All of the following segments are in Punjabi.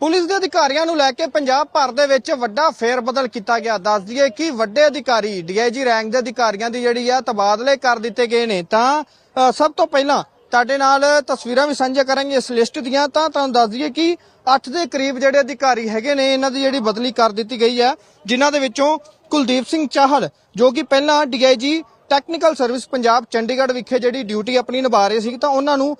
ਪੁਲਿਸ ਦੇ ਅਧਿਕਾਰੀਆਂ ਨੂੰ ਲੈ ਕੇ ਪੰਜਾਬ ਭਰ ਦੇ ਵਿੱਚ ਵੱਡਾ ਫੇਰ ਕੀਤਾ ਗਿਆ। ਦੱਸ ਦਈਏ ਕਿ ਵੱਡੇ ਅਧਿਕਾਰੀ, ਡੀਆਈਜੀ ਰੈਂਕ ਦੇ ਅਧਿਕਾਰੀਆਂ ਦੀ ਜਿਹੜੀ ਆ ਤਬਾਦਲੇ ਕਰ ਦਿੱਤੇ ਗਏ ਨੇ। ਤਾਂ ਸਭ ਤੋਂ ਪਹਿਲਾਂ ਤੁਹਾਡੇ ਨਾਲ ਤਸਵੀਰਾਂ ਵੀ ਸਾਂਝਾ ਕਰਾਂਗੇ ਇਸ ਲਿਸਟ ਦੀਆਂ। ਤਾਂ, ਤੁਹਾਨੂੰ ਦੱਸ ਦਈਏ ਕਿ 8 ਦੇ ਕਰੀਬ ਜਿਹੜੇ ਅਧਿਕਾਰੀ ਹੈਗੇ ਨੇ, ਇਹਨਾਂ ਦੀ ਜਿਹੜੀ ਬਦਲੀ ਕਰ ਦਿੱਤੀ ਗਈ ਹੈ, ਜਿਨ੍ਹਾਂ ਦੇ ਵਿੱਚੋਂ ਕੁਲਦੀਪ ਸਿੰਘ ਚਾਹਲ, ਜੋ ਕਿ ਪਹਿਲਾਂ DIG technical service Punjab Chandigarh ਵਿਖੇ ਜਿਹੜੀ ਡਿਊਟੀ ਆਪਣੀ ਨਿਭਾ ਰਹੇ ਸੀ ਤਾਂ ਉਹਨਾਂ ਨੂੰ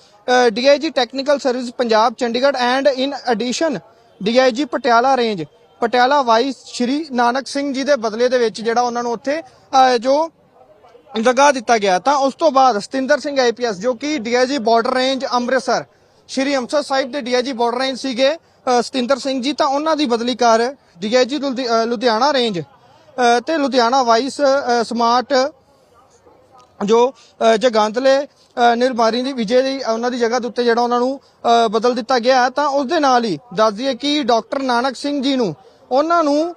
DIG technical service Punjab Chandigarh and in addition DIG Patiala range Patiala vice Shri Nanak Singh ji ਦੇ ਬਦਲੇ ਦੇ ਵਿੱਚ ਜਿਹੜਾ ਉਹਨਾਂ ਨੂੰ ਉੱਥੇ ਜੋ ਲਗਾ ਦਿੱਤਾ ਗਿਆ ਤਾਂ ਉਸ ਤੋਂ ਬਾਅਦ ਸਤਿੰਦਰ ਸਿੰਘ ਆਈਪੀਐਸ ਜੋ ਕਿ DIG border range Amritsar Shri Amritsar Sahib ਦੇ ਡੀਆਈਜੀ ਬਾਰਡਰ ਰੇਂਜ ਸੀਗੇ ਸਤਿੰਦਰ ਸਿੰਘ ਜੀ ਤਾਂ ਉਹਨਾਂ ਦੀ ਬਦਲੀ ਕਰ ਡੀਆਈਜੀ ਲੁਧਿਆਣਾ ਰੇਂਜ ਅ, ਤੇ ਲੁਧਿਆਣਾ ਵਾਈਸ ਸਮਾਰਟ ਜੋ ਅ, ਜਗਾਂਤਲੇ ਨਿਰਮਾਰੀ ਦੀ ਵਿਜੇ ਦੀ ਉਹਨਾਂ ਦੀ ਜਗ੍ਹਾ ਦੇ ਉੱਤੇ ਜਿਹੜਾ ਉਹਨਾਂ ਨੂੰ ਬਦਲ ਦਿੱਤਾ ਗਿਆ ਤਾਂ ਉਸ ਦੇ ਨਾਲ ਹੀ ਦੱਸ ਦਈਏ ਕਿ ਡਾਕਟਰ ਨਾਨਕ ਸਿੰਘ ਜੀ ਨੂੰ ਉਹਨਾਂ ਨੂੰ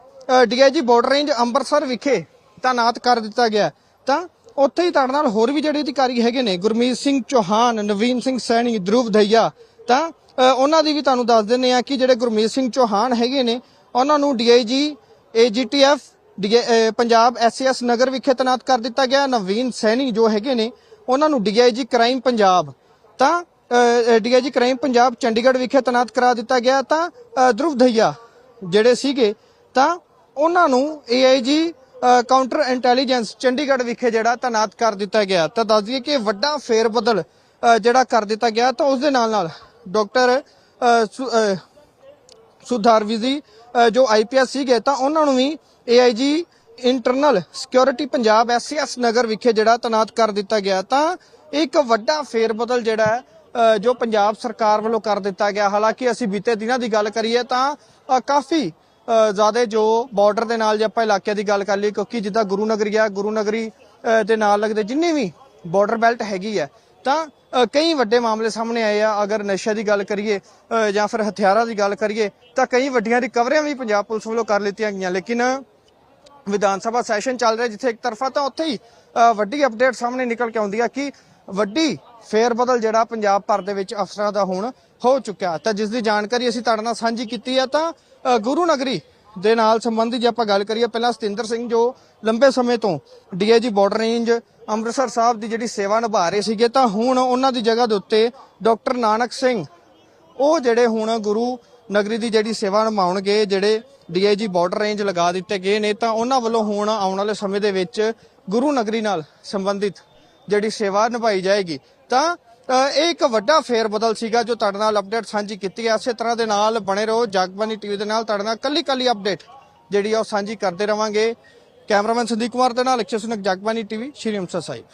ਡੀਆਈਜੀ ਬਾਰਡਰ ਰੇਂਜ ਅੰਮ੍ਰਿਤਸਰ ਵਿਖੇ ਤਾਇਨਾਤ ਕਰ ਦਿੱਤਾ ਗਿਆ ਤਾਂ ਉੱਥੇ ਹੀ ਤੁਹਾਡੇ ਨਾਲ ਹੋਰ ਵੀ ਜਿਹੜੇ ਅਧਿਕਾਰੀ ਹੈਗੇ ਨੇ ਗੁਰਮੀਤ ਸਿੰਘ ਚੌਹਾਨ ਨਵੀਨ ਸਿੰਘ ਸੈਣੀ ਧਰੁਵ ਦਈਆ ਤਾਂ ਉਹਨਾਂ ਦੀ ਵੀ ਤੁਹਾਨੂੰ ਦੱਸ ਦਿੰਦੇ ਆ ਕਿ ਜਿਹੜੇ ਗੁਰਮੀਤ ਸਿੰਘ ਚੌਹਾਨ ਹੈਗੇ ਨੇ ਉਹਨਾਂ ਨੂੰ ਡੀਆਈਜੀ ਏਜੀਟੀਐਫ ਡੀ- ਅਹ ਪੰਜਾਬ ਐਸਐਸ ਨਗਰ ਵਿਖੇ ਤੈਨਾਤ ਕਰ ਦਿੱਤਾ ਗਿਆ ਨਵੀਨ ਸੈਣੀ ਜੋ ਹੈਗੇ ਨੇ ਉਹਨਾਂ ਨੂੰ ਡੀਆਈਜੀ ਕ੍ਰਾਈਮ ਪੰਜਾਬ ਤਾਂ ਡੀਆਈਜੀ ਕ੍ਰਾਈਮ ਪੰਜਾਬ ਚੰਡੀਗੜ੍ਹ ਵਿਖੇ ਤੈਨਾਤ ਕਰਾ ਦਿੱਤਾ ਗਿਆ ਤਾਂ ਅਹ, ਧਰੁਵ ਦਈਆ ਜਿਹੜੇ ਸੀਗੇ ਤਾਂ ਉਹਨਾਂ ਨੂੰ ਏਆਈਜੀ ਕਾਊਂਟਰ ਇੰਟੈਲੀਜੈਂਸ ਚੰਡੀਗੜ੍ਹ ਵਿਖੇ ਜਿਹੜਾ ਤੈਨਾਤ ਕਰ ਦਿੱਤਾ ਗਿਆ। ਤਾਂ ਦੱਸ ਦਈਏ ਕਿ ਵੱਡਾ ਫੇਰ ਬਦਲ ਜਿਹੜਾ ਕਰ ਦਿੱਤਾ ਗਿਆ ਤਾਂ ਉਸ ਦੇ ਨਾਲ ਨਾਲ ਡਾਕਟਰ ਸੁਧਾਰਵੀ ਜੀ ਅਹ, ਸੁਧਾਰ ਵਿਜ਼ੀ ਅ, ਜੋ ਆਈਪੀਐਸ ਸੀਗੇ ਤਾਂ ਉਹਨਾਂ ਨੂੰ ਵੀ AIG internal security Punjab SCS Nagar ਵਿਖੇ ਜਿਹੜਾ ਤੈਨਾਤ ਕਰ ਦਿੱਤਾ ਗਿਆ। ਤਾਂ ਇੱਕ ਵੱਡਾ ਫੇਰ ਬਦਲ ਜਿਹੜਾ ਜੋ ਪੰਜਾਬ ਸਰਕਾਰ ਵੱਲੋਂ ਕਰ ਦਿੱਤਾ ਗਿਆ। ਹਾਲਾਂਕਿ ਅਸੀਂ ਬੀਤੇ ਦਿਨਾਂ ਦੀ ਗੱਲ ਕਰੀਏ ਤਾਂ ਕਾਫੀ ਜ਼ਿਆਦਾ ਜੋ ਬਾਰਡਰ ਦੇ ਨਾਲ ਜੇ ਆਪਾਂ ਇਲਾਕੇ ਦੀ ਗੱਲ ਕਰ ਲਈਏ ਕਿਉਂਕਿ ਜਿੱਦਾਂ ਗੁਰੂ ਨਗਰੀ ਆ ਗੁਰੂ ਨਗਰੀ ਦੇ ਨਾਲ ਲੱਗਦੇ ਜਿੰਨੇ ਵੀ ਬਾਰਡਰ ਬੈਲਟ ਹੈਗੀ ਹੈ ਤਾਂ ਕਈ ਵੱਡੇ ਮਾਮਲੇ ਸਾਹਮਣੇ ਆਏ ਆ। ਅਗਰ ਨਸ਼ੇ ਦੀ ਗੱਲ ਕਰੀਏ ਜਾਂ ਫਿਰ ਹਥਿਆਰਾਂ ਦੀ ਗੱਲ ਕਰੀਏ, ਤਾਂ ਕਈ ਵੱਡੀਆਂ ਰਿਕਵਰੀਆਂ ਵੀ ਪੰਜਾਬ ਪੁਲਿਸ ਵੱਲੋਂ ਕਰ ਲਿੱਤੀਆਂ ਗਈਆਂ। ਲੇਕਿਨ ਵਿਧਾਨ ਸਭਾ ਸੈਸ਼ਨ ਚੱਲ ਰਿਹਾ, ਜਿੱਥੇ ਇੱਕ ਤਰਫਾ ਤਾਂ ਉੱਥੇ ਹੀ ਵੱਡੀ ਅਪਡੇਟ ਸਾਹਮਣੇ ਨਿਕਲ ਕੇ ਆਉਂਦੀ ਆ ਕਿ ਵੱਡੀ ਫੇਰ ਬਦਲ ਜਿਹੜਾ ਪੰਜਾਬ ਭਰ ਦੇ ਵਿੱਚ ਅਫਸਰਾਂ ਦਾ ਹੁਣ ਹੋ ਚੁੱਕਿਆ। ਤਾਂ ਜਿਸ ਦੀ ਜਾਣਕਾਰੀ ਅਸੀਂ ਤੁਹਾਡੇ ਨਾਲ ਸਾਂਝੀ ਕੀਤੀ ਹੈ ਤਾਂ ਗੁਰੂ ਨਗਰੀ ਦੇ ਨਾਲ ਸੰਬੰਧਿਤ ਜੇ ਆਪਾਂ ਗੱਲ ਕਰੀਏ, ਪਹਿਲਾਂ ਸਤਿੰਦਰ ਸਿੰਘ ਜੋ ਲੰਬੇ ਸਮੇਂ ਤੋਂ DIG border range Amritsar Sahib ਦੀ ਜਿਹੜੀ ਸੇਵਾ ਨਿਭਾ ਰਹੇ ਸੀਗੇ, ਤਾਂ ਹੁਣ ਉਹਨਾਂ ਦੀ ਜਗ੍ਹਾ ਦੇ ਉੱਤੇ ਡਾਕਟਰ ਨਾਨਕ ਸਿੰਘ, ਉਹ ਜਿਹੜੇ ਹੁਣ ਗੁਰੂ ਨਗਰੀ ਦੀ ਜਿਹੜੀ ਸੇਵਾ ਨਿਭਾਉਣਗੇ, ਜਿਹੜੇ ਡੀਆਈਜੀ ਬਾਰਡਰ ਰੇਂਜ ਲਗਾ ਦਿੱਤੇ ਗਏ ਨੇ, ਤਾਂ ਉਹਨਾਂ ਵੱਲੋਂ ਹੁਣ ਆਉਣ ਵਾਲੇ ਸਮੇਂ ਦੇ ਵਿੱਚ ਗੁਰੂ ਨਗਰੀ ਨਾਲ ਸੰਬੰਧਿਤ ਜਿਹੜੀ ਸੇਵਾ ਨਿਭਾਈ ਜਾਏਗੀ। ਤਾਂ ਇਹ ਇੱਕ ਵੱਡਾ ਫੇਰ ਬਦਲ ਸੀਗਾ ਜੋ ਤੁਹਾਡੇ ਨਾਲ ਅਪਡੇਟ ਸਾਂਝੀ ਕੀਤੀ ਹੈ। ਇਸੇ ਤਰ੍ਹਾਂ ਦੇ ਨਾਲ ਬਣੇ ਰਹੋ। ਜਗਬਾਨੀ ਟੀਵੀ ਦੇ ਨਾਲ ਤੁਹਾਡੇ ਨਾਲ ਕੱਲੀ ਕੱਲੀ ਅਪਡੇਟ ਜਿਹੜੀ ਆ ਉਹ ਸਾਂਝੀ ਕਰਦੇ ਰਵਾਂਗੇ। ਕੈਮਰਾਮੈਨ ਸੰਦੀਪ ਕੁਮਾਰ ਦੇ ਨਾਲ ਅਕਸ਼ੇ ਸੁਨਕ, ਜਗਬਾਨੀ ਟੀਵੀ ਸ਼੍ਰੀ ਅੰਮ੍ਰਿਤਸਰ ਸਾਹਿਬ।